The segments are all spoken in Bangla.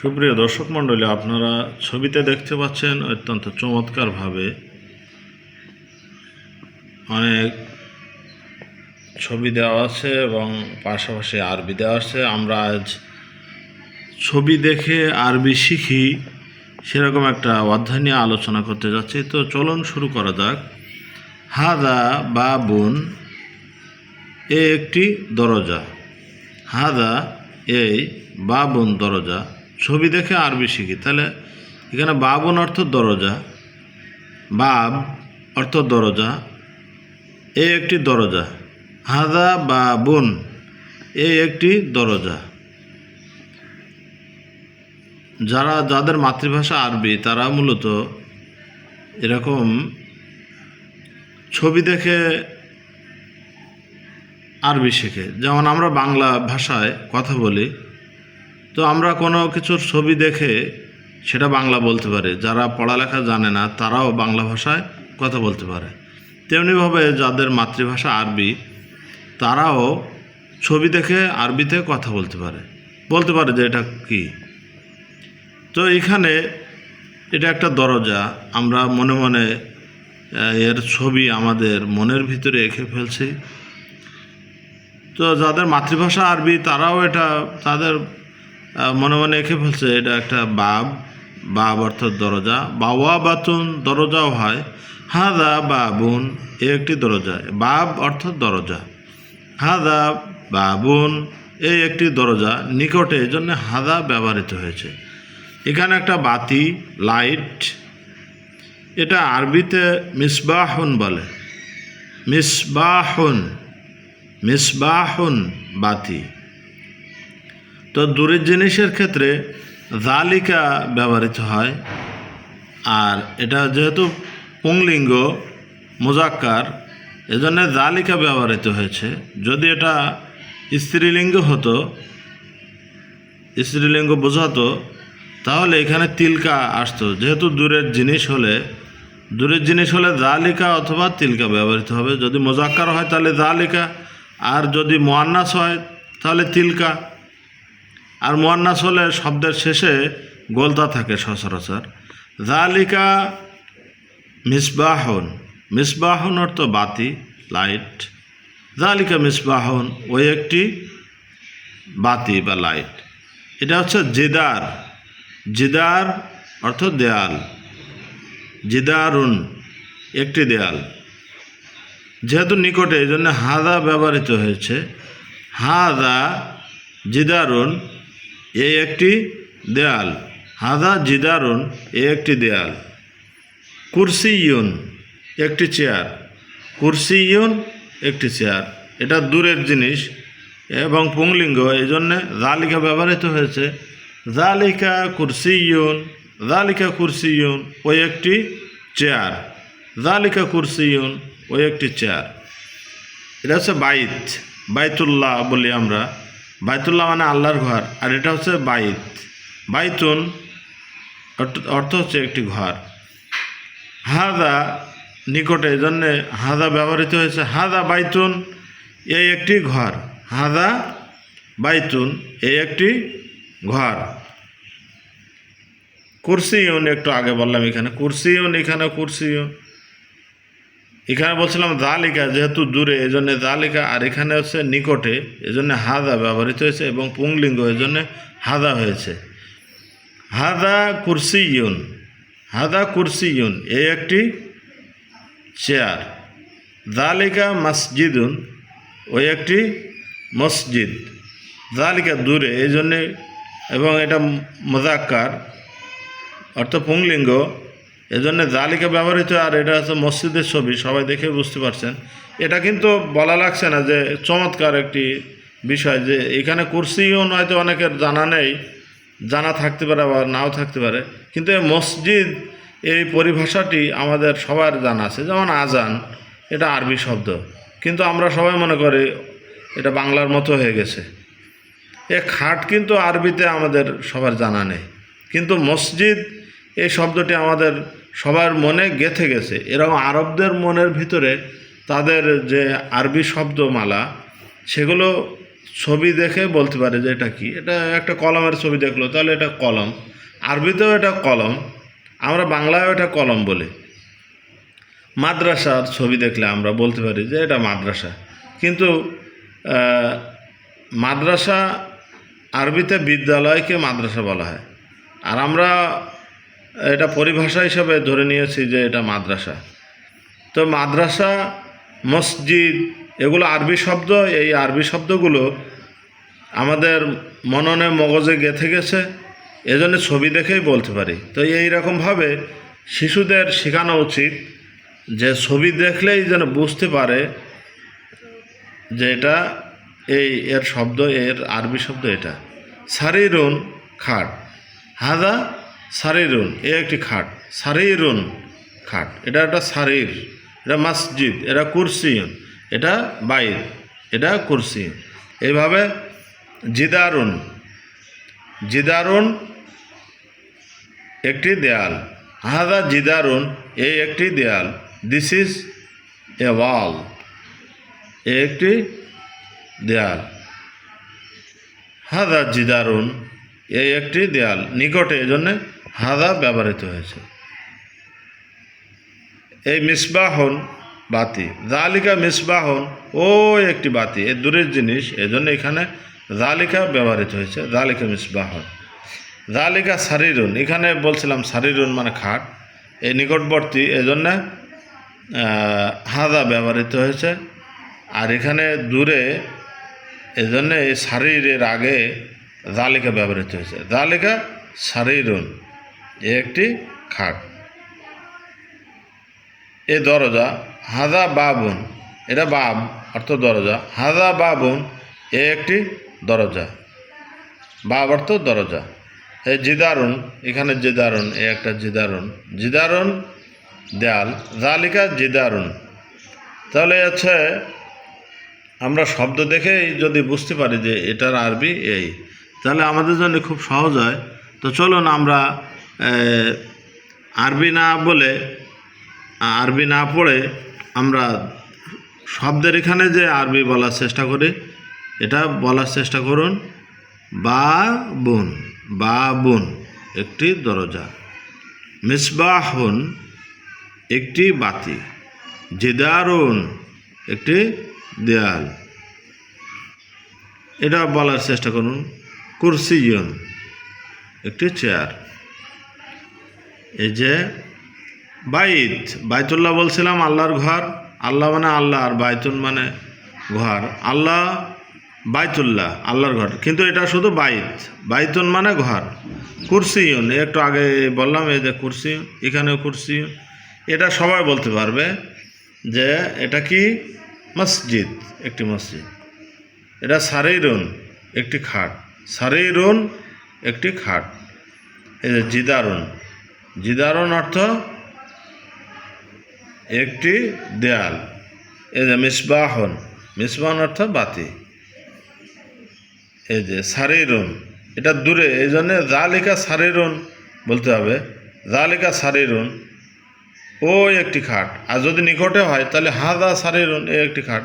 সুপ্রিয় দর্শক মণ্ডলী, আপনারা ছবিতে দেখতে পাচ্ছেন অত্যন্ত চমৎকারভাবে অনেক ছবি দেওয়া আছে এবং পাশাপাশি আরবি দেওয়া আছে। আমরা আজ ছবি দেখে আরবি শিখি, সেরকম একটা অধ্যায় নিয়ে আলোচনা করতে যাচ্ছি। তো চলুন শুরু করা যাক। হাদা বা বোন এ একটি দরজা। হাদা, এই বা বোন দরজা। ছবি দেখে আরবি শিখি তাহলে এখানে বাবুন অর্থ দরজা, বাব অর্থ দরজা, এ একটি দরজা, হাদা বাবুন, এ একটি দরজা। যারা, যাদের মাতৃভাষা আরবি, তারা মূলত এরকম ছবি দেখে আরবি শেখে। যেমন আমরা বাংলা ভাষায় কথা বলি তো আমরা কোনো কিছুর ছবি দেখে সেটা বাংলা বলতে পারি। যারা পড়ালেখা জানে না, তারাও বাংলা ভাষায় কথা বলতে পারে। তেমনিভাবে যাদের মাতৃভাষা আরবি, তারাও ছবি দেখে আরবিতে কথা বলতে পারে। বলতে পারে যে এটা কী? তো এখানে এটা একটা দরজা। আমরা মনে মনে এর ছবি আমাদের মনের ভিতরে এঁকে ফেলছি। তো যাদের মাতৃভাষা আরবি, তারাও এটা, তাদের মনে মনে এঁকে ফেলছে, এটা একটা বাব। বাব অর্থাৎ দরজা। বাওয়া বাতুন দরজাও হয়। হাদা বাবুন, এ একটি দরজা। বাব অর্থাৎ দরজা। হাদা বাবুন এই একটি দরজা। নিকটে এই জন্য হাদা ব্যবহৃত হয়েছে। এখানে একটা বাতি, লাইট। এটা আরবিতে মিসবাহুন বলে। মিসবাহুন মিসবাহুন বাতি। তো দূরের জিনিসের ক্ষেত্রে জালিকা ব্যবহৃত হয়। আর এটা যেহেতু পুংলিঙ্গ, মোজাক্কার, এজন্য জালিকা ব্যবহৃত হয়েছে। যদি এটা স্ত্রীলিঙ্গ হতো, স্ত্রীলিঙ্গ বোঝাতো, তাহলে এখানে তিলকা আসতো। যেহেতু দূরের জিনিস হলে, দূরের জিনিস হলে জালিকা অথবা তিলকা ব্যবহৃত হবে। যদি মোজাক্কার হয় তাহলে জালিকা আর যদি মোয়ান্নাস হয় তাহলে তিলকা। আর মোয়ান্নাস হলে শব্দের শেষে গোলতা থাকে সচরাচর। জালিকা মিসবাহন। মিসবাহন অর্থ বাতি, লাইট। জালিকা মিসবাহন ওই একটি বাতি বা লাইট। এটা হচ্ছে জিদার। জিদার অর্থ দেয়াল। জিদারুন একটি দেয়াল। যেহেতু নিকটে, এই জন্য হাদা ব্যবহৃত হয়েছে। হাদা জিদারুন এই একটি দেয়াল, হাদা জিদারুন এই একটি দেয়াল। কুরসিয়ুন, একটি চেয়ার। কুরসিয়ুন, একটি চেয়ার। এটা দূরের জিনিস এবং পুংলিঙ্গ এই জন্যে জালিকা ব্যবহৃত হয়েছে। জালিকা কুরসিয়ুন জালিকা কুরসিয়ুন, ওই একটি চেয়ার। জালিকা কুরসিয়ুন, ওই একটি চেয়ার। এটা হচ্ছে বাইত, বাইতুল্লাহ বলি আমরা। বাইতুল্লাহ মানে আল্লাহর ঘর, আর এটা হচ্ছে বাইত। বাইতুন অর্থ- হচ্ছে একটি ঘর। হাদা নিকটে এই জন্যে হাদা ব্যবহৃত হয়েছে, হাদা বাইতুন, এই একটি ঘর। হাদা বাইতুন, এই একটি ঘর। কুরসিউন একটু আগে বললাম এখানে, কুরসিউন এখানে, কুরসিউন। এখানে বলছিলাম জালিকা যেহেতু দূরে এই জন্যে জালিকা আর এখানে হচ্ছে নিকটে এই জন্যে হাদা ব্যবহৃত হয়েছে এবং পুংলিঙ্গ এই জন্যে হাদা হয়েছে। হাদা কুরসি ইউন হাদা কুরসি ইউন এই একটি চেয়ার। জালিকা মসজিদুন, ওই একটি মসজিদ। জালিকা দূরে এই জন্যে এবং এটা মজাক্কার অর্থ পুংলিঙ্গ এজন্য জালিকা ব্যবহৃত আর এটা হচ্ছে মসজিদের ছবি, সবাই দেখে বুঝতে পারছেন। এটা কিন্তু বলা লাগছে না যে চমৎকার একটি বিষয় যে এখানে কুরসিও নয়তো অনেকের জানা নেই, জানা থাকতে পারে আবার নাও থাকতে পারে। কিন্তু এই মসজিদ, এই পরিভাষাটি আমাদের সবার জানা আছে। যেমন আজান, এটা আরবি শব্দ। কিন্তু আমরা সবাই মনে করি এটা বাংলার মতো হয়ে গেছে। এ খাট কিন্তু আরবিতে আমাদের সবার জানা নেই। কিন্তু মসজিদ, এই শব্দটি আমাদের সবার মনে গেথে গেছে। এরকম আরবদের মনের ভিতরে তাদের যে আরবি শব্দমালা, সেগুলো ছবি দেখে বলতে পারে যে এটা কি। এটা একটা কলমের ছবি দেখল, তাহলে এটা কলম। আরবিতেও এটা কলম, আমরা বাংলায়ও এটা কলম বলি। মাদ্রাসার ছবি দেখলে আমরা বলতে পারি যে এটা মাদ্রাসা। কিন্তু মাদ্রাসা আরবিতে বিদ্যালয়কে মাদ্রাসা বলা হয়। আর আমরা এটা পরিভাষা হিসাবে ধরে নিয়েছি যে এটা মাদ্রাসা। তো মাদ্রাসা, মসজিদ, এগুলো আরবি শব্দ, এই আরবি শব্দগুলো আমাদের মননে মগজে গেঁথে গেছে, এজন্য ছবি দেখেই বলতে পারি। তো এই রকমভাবে শিশুদের শেখানো উচিত যে ছবি দেখলেই যেন বুঝতে পারে যে এটা এই এর শব্দ, এর আরবি শব্দ এটা। সারিরুন খাট। হাদা সারিরুন, এ একটি খাট, সারিরুন খাট, এটা একটা সারির, এটা মসজিদ, এটা কুরসিয়ন, এটা বাইর, এটা কুরসি এইভাবে জিদারুন জিদারুন একটি দেয়াল, হাদা জিদারুন এই একটি দেয়াল, দিস ইজ এ ওয়াল, এ একটি দেয়াল। হাদা জিদারুন এই একটি দেয়াল, নিকটে এই জন্যে হাদা ব্যবহৃত হয়েছে। এই মিসবাহন বাতি জালিকা মিসবাহন ও একটি বাতি, এ দূরের জিনিস, এজন্য এখানে জালিকা ব্যবহৃত হয়েছে জালিকা মিসবাহন। জালিকা সারিরুন, এখানে বলছিলাম সারিরুন মানে খাট এই নিকটবর্তী, এজন্য হাদা ব্যবহৃত হয়েছে। আর এখানে দূরে, এজন্য এই শারীরের আগে জালিকা ব্যবহৃত হয়েছে। জালিকা শারীরুন এ একটি খাট। এ দরজা হাদা বাবুন। এটা বাব, অর্থ দরজা। হাদা বাবুন, এ একটি দরজা। বাব অর্থ দরজা। এ জিদারুন, এখানে জিদারুন, এ একটা জিদারুন। জিদারুন দেয়াল জালিকা জিদারুন। তাহলে আছে, আমরা শব্দ দেখেই যদি বুঝতে পারি যে এটার আরবি এই। তাহলে আমাদের জন্য খুব সহজ হয়। তো চলুন আমরা আরবি না বলে, আরবি না পড়ে আমরা শব্দের এখানে যে আরবি বলার চেষ্টা করি, এটা বলার চেষ্টা করুন বা বুন বা বুন একটি দরজা। মিসবাহুন, একটি বাতি। জিদারুন, একটি দেয়াল। এটা বলার চেষ্টা করুন। কুরসিয়ন, একটি চেয়ার। এই যে বাইত, বাইতুল্লাহ বলছিলাম আল্লাহর ঘর, আল্লাহ মানে আল্লাহ আর বাইতুন মানে ঘর। আল্লাহ বাইতুল্লাহ, আল্লাহর ঘর। কিন্তু এটা শুধু বাইত বাইতুন মানে ঘর। কুরসিয়ন একটু আগে বললাম, এই যে কুরসি এখানেও কুরসিয়ন এটা সবাই বলতে পারবে যে এটা কি? মসজিদ, একটি মসজিদ। এটা সারেইরুন একটি খাট। সারেইরুন একটি খাট। এই যে জিদারুন। জিদারুন অর্থ একটি দেয়াল। এই যে মিসবাহন মিসবাহন অর্থ বাতি। এই যে সারিরুন, এটা দূরে, এই জন্যে জালিকা সারিরুন বলতে হবে। জালিকা সারিরুন ও একটি খাট। আর যদি নিকটে হয়, তাহলে হাদা সারিরুন এ একটি খাট।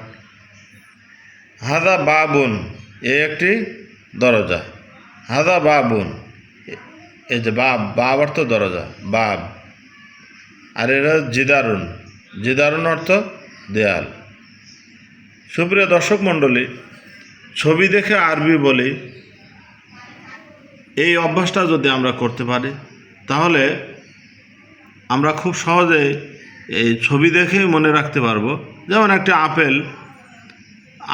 হাদা বাবুন এ একটি দরজা। হাদা বাবুন এই যে বাব বাব অর্থ দরজা বাব আর এটা জিদারুন। জিদারুন অর্থ দেয়াল। সুপ্রিয় দর্শক মণ্ডলী, ছবি দেখে আরবি বলি, এই অভ্যাসটা যদি আমরা করতে পারি, তাহলে আমরা খুব সহজে এই ছবি দেখেই মনে রাখতে পারব। যেমন একটা আপেল,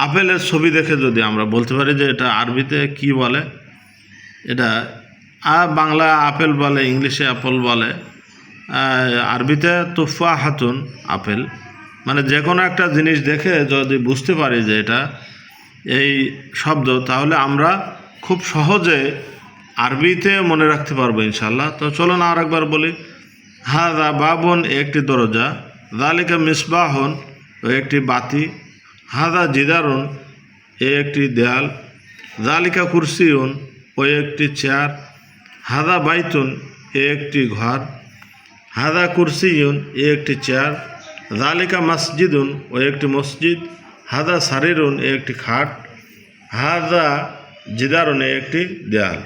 আপেলের ছবি দেখে যদি আমরা বলতে পারি যে এটা আরবিতে কি বলে, এটা আর বাংলা আপেল বলে, ইংলিশে অ্যাপল বলে। আরবিতে তুফা হাতুন, আপেল। মানে যে কোনো একটা জিনিস দেখে যদি বুঝতে পারি যে এটা এই শব্দ, তাহলে আমরা খুব সহজে আরবিতে মনে রাখতে পারব ইনশাল্লাহ তো চলুন আর একবার বলি হাদা বাবন একটি দরজা জালিকা মিসবাহন ও একটি বাতি হাদা জিদারুন এ একটি দেয়াল জালিকা কুরসিউন ও একটি চেয়ার হাদা বাইতুন, এ একটি ঘর। হাদা কুরসিউন এ একটি চেয়ার। জালিকা মসজিদুন, ও একটি মসজিদ। হাদা সারিরুন, এ একটি খাট। হাজা জিদারুন এই একটি দেয়াল।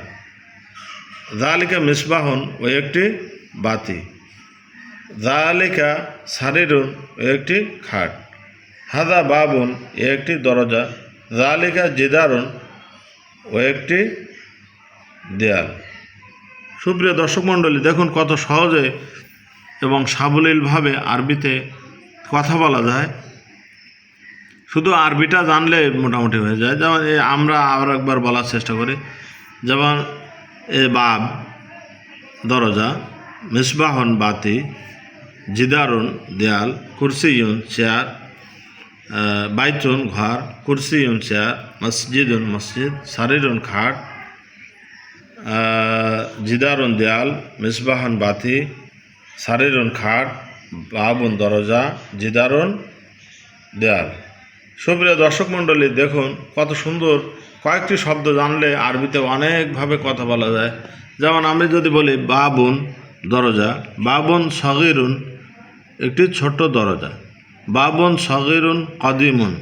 জালিকা মিসবাহন, ও একটি বাতি। জালিকা সারিরুন, ও একটি খাট। হাদা বাবুন, এ একটি দরজা। জালিকা জিদারুন, ও একটি দেয়াল। সুপ্রিয় দর্শক মণ্ডলী দেখুন কত সহজে এবং সাবলীলভাবে আরবিতে কথা বলা যায়। শুধু আরবিটা জানলে মোটামুটি হয়ে যায়। যেমন আমরা আবার একবার বলার চেষ্টা করি। যেমন এ বাব দরজা মিসবাহন বাতি জিদারুন দেয়াল কুরসিউন চেয়ার আহ, বাইতুন ঘর কুরসিউন চেয়ার মসজিদুন মসজিদ সারিরুন খাট জিদারুন দেয়াল, মিসবাহন বাতি, সারিরুন খাট, বাবুন দরজা, জিদারুন দেয়াল। সুপ্রিয় দর্শক মণ্ডলী, দেখুন কত সুন্দর কয়েকটি শব্দ জানলে আরবিতে অনেকভাবে কথা বলা যায়। যেমন আমি যদি বলি বাবুন দরজা, বাবুন সগিরুন একটি ছোট্ট দরজা, বাবুন সগিরুন কদিমুন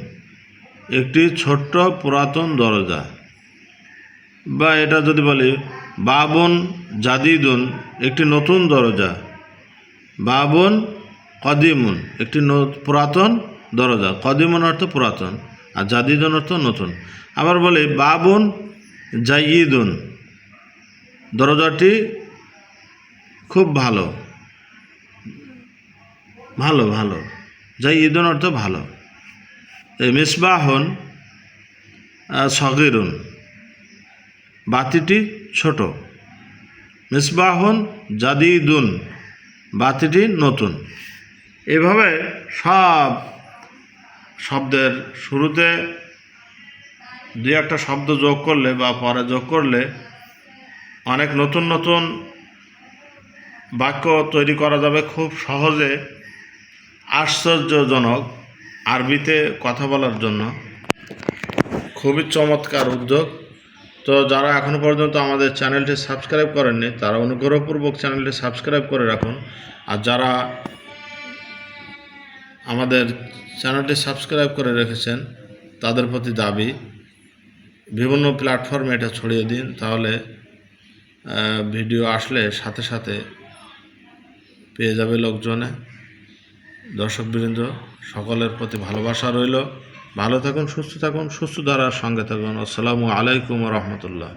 একটি ছোট্ট পুরাতন দরজা। বা এটা যদি বলি বাবুন জাদিদুন, একটি নতুন দরজা। বাবুন কদিমুন, একটি পুরাতন দরজা। কদিমুন অর্থ পুরাতন, আর জাদিদুন অর্থ নতুন। আবার বলি, বাবুন জাইদুন। দরজাটি খুব ভালো। ভালো ভালো। যাই জাইদুন অর্থ ভালো। এই মিসবাহন সগিরুন। বাতিটি ছোট। মিসবাহন জাদিদুন, বাতিটি নতুন। এভাবে সব শব্দের শুরুতে দু একটা শব্দ যোগ করলে বা পরে যোগ করলে অনেক নতুন নতুন বাক্য তৈরি করা যাবে খুব সহজে, আশ্চর্যজনক আরবিতে কথা বলার জন্য। খুবই চমৎকার উদ্যোগ। তো যারা এখনও পর্যন্ত আমাদের চ্যানেলটি সাবস্ক্রাইব করেননি, তারা অনুগ্রহপূর্বক চ্যানেলটি সাবস্ক্রাইব করে রাখুন। আর যারা আমাদের চ্যানেলটি সাবস্ক্রাইব করে রেখেছেন, তাদের প্রতি দাবি, বিভিন্ন প্ল্যাটফর্মে এটা ছড়িয়ে দিন, তাহলে ভিডিও আসলে সাথে সাথে পেয়ে যাবে লোকজনে। দর্শকবৃন্দ, সকলের প্রতি ভালোবাসা রইল। ভালো থাকুন সুস্থ থাকুন সুস্থ ধারার সঙ্গে থাকুন। আসসালামু আলাইকুম রহমতুল্লাহ।